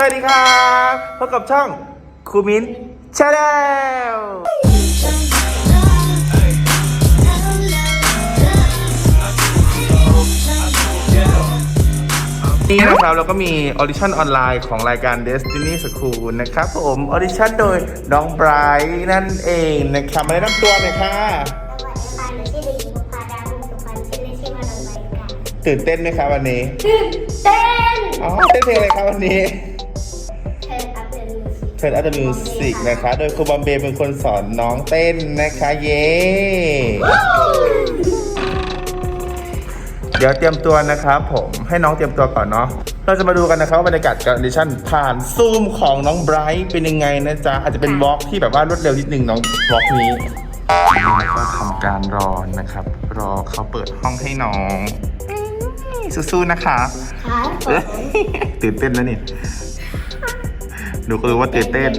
สวัสดีครับพบกับช่องครูมิ้นชาแนลนี่นะครับเราก็มีออดิชั่นออนไลน์ของรายการ Destiny School นะครับผมออดิชั่นโดยน้องไบรท์นั่นเองนะครับมาแนะนำตัวหน่อยค่ะสวัสดีค่ะหนูชื่อเด็กหญิงพาดาบุญสุพรรณชื่อเล่นชื่อว่าน้องใบค่ะตื่นเต้นไหมครับวันนี้ตื่นเต้นอ๋อเต้นเพลงอะไรครับวันนี้ เชิญอัตมิวสิกนะคะ โดยครูบอมเบย์เป็นคนสอนน้องเต้นนะคะ เย้ เดี๋ยวเตรียมตัวนะครับผมให้น้องเตรียมตัวก่อนเนาะ เราจะมาดูกันนะครับว่าบรรยากาศการออดิชั่นผ่านซูมของน้องไบรท์เป็นยังไงนะจ๊ะ อาจจะเป็นวอล์กที่แบบว่ารวดเร็วนิดนึงน้องวอล์กนี้แล้วก็ทำการรอนะครับ รอเขาเปิดห้องให้น้อง สู้ๆนะคะครับเอ้ยตื่นเต้นแล้วนี่ หนูก็รู้ว่าตื่นเต้น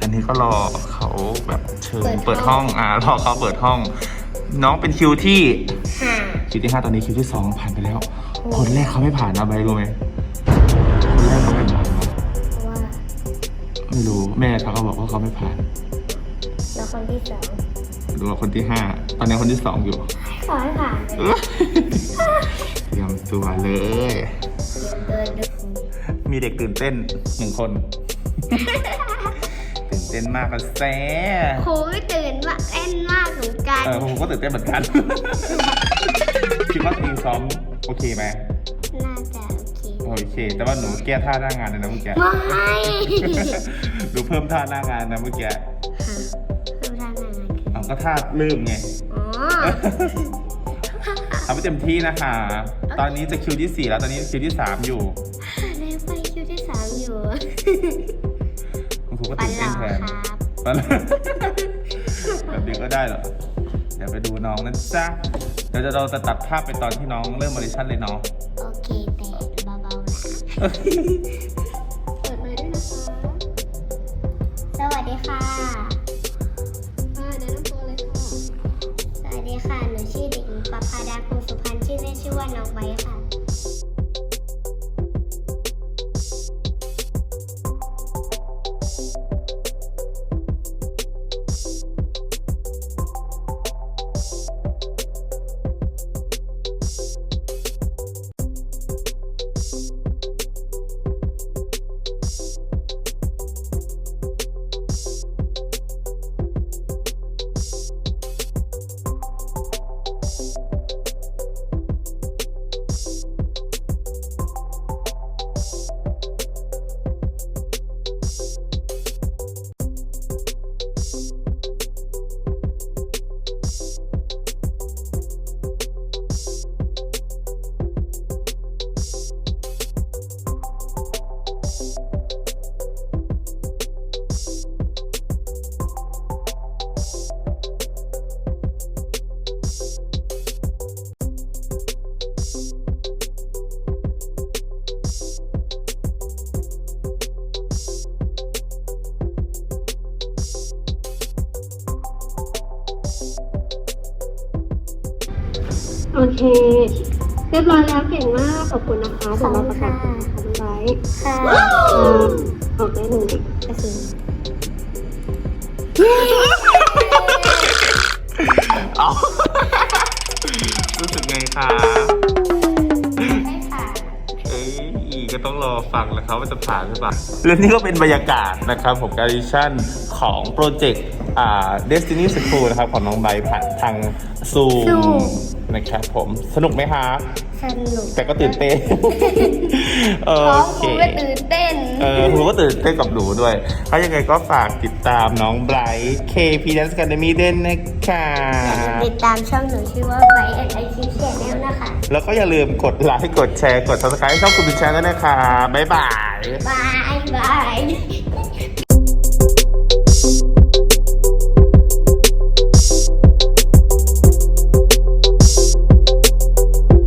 อันนี้ก็รอเขาแบบเชิญเปิดห้องอ่ารอเขาเปิดห้อง น้องเป็นคิวที่ห้าคิวที่ห้าตอนนี้คิวที่สองผ่านไปแล้ว คนแรกเขาไม่ผ่านนะใบรู้ไหมคนแรกเขาไม่ผ่านนะเพราะว่าไม่รู้แม่เขาก็บอกว่าเขาไม่ผ่านแล้วคนที่สองดูว่าคนที่ห้าตอนนี้คนที่สองอยู่ ขอให้ผ่านเลยเตรียมตัวเลย เดินดู มีเด็กตื่นเต้นหนึ่งคน ตื่นเต้นมากกันแซ่ครูตื่นว่าเต้นมากเหมือนกันเออผมก็ตื่นเต้นเหมือนกัน คิดว่าตัวเองซ้อมโอเคไหมน่าจะโอเคโอเค แต่ว่าหนูแก้ท่าหน้างานเลยนะเมื่อกี้ไม่หนูเพิ่มท่าหน้างานนะเมื่อกี้ฮะคือท่านานคือเอาก็ท่าลืมไงอ๋อทำให้เต็มที่นะคะ ตอนนี้จะคิวที่ 4 แล้ว ตอนนี้คิวที่ 3 อยู่ คุณครูก็ปันตื่นหล่เต้อนแทนครับปันแบบนี้ก็ได้เหรอ เดี๋ยวไปดูน้องนะจ๊ะ เดี๋ยวเราจะตัดภาพไปตอนที่น้องเริ่มออดิชั่นเลยเนาะโอเค แต่เบาๆนะเปิดไมค์ด้วยนะคะสวัสดีค่ะอ่าแนะนำตัวเลยค่ะ สวัสดีค่ะ หนูชื่อเด็กหญิงปภาดาคงสุพรรณชื่อเล่นชื่อว่าน้องไบร์ทค่ะ โอเค เรียบร้อยแล้วเก่งมาก ขอบคุณนะคะเดี๋ยวเราประกาศผลทำไว้ค่ะเอ่อออกได้หนึ่งเด็กก็คือเอารู้สึกไงคะไม่ผ่านเอ้ยก็ต้องรอฟังนะครับว่าจะผ่านหรือเปล่าและนี่ก็เป็นบรรยากาศนะครับผมการดิชั่นของโปรเจกต์อ่า Destiny School นะครับของน้องใบผ่านทางซูม Zoom นะครับผมสนุกไหมคะสนุกแต่ก็ตื่นเต้นโอท้องเคครูก็ตื่นเต้นเออครูก็ตื่นเต้นกับหนูด้วยถ้ายังไงก็ฝากติดตามน้องไบรท์ KP Dance Academy ด้วยนะคะติดตามช่องหนูชื่อว่าไบแอนไอคิวแชนแนลนะคะ แล้วก็อย่าลืมกดไลค์กดแชร์กด subscribe ให้ช่องคุณพิชาด้วยนะคะบ๊ายบายบายบาย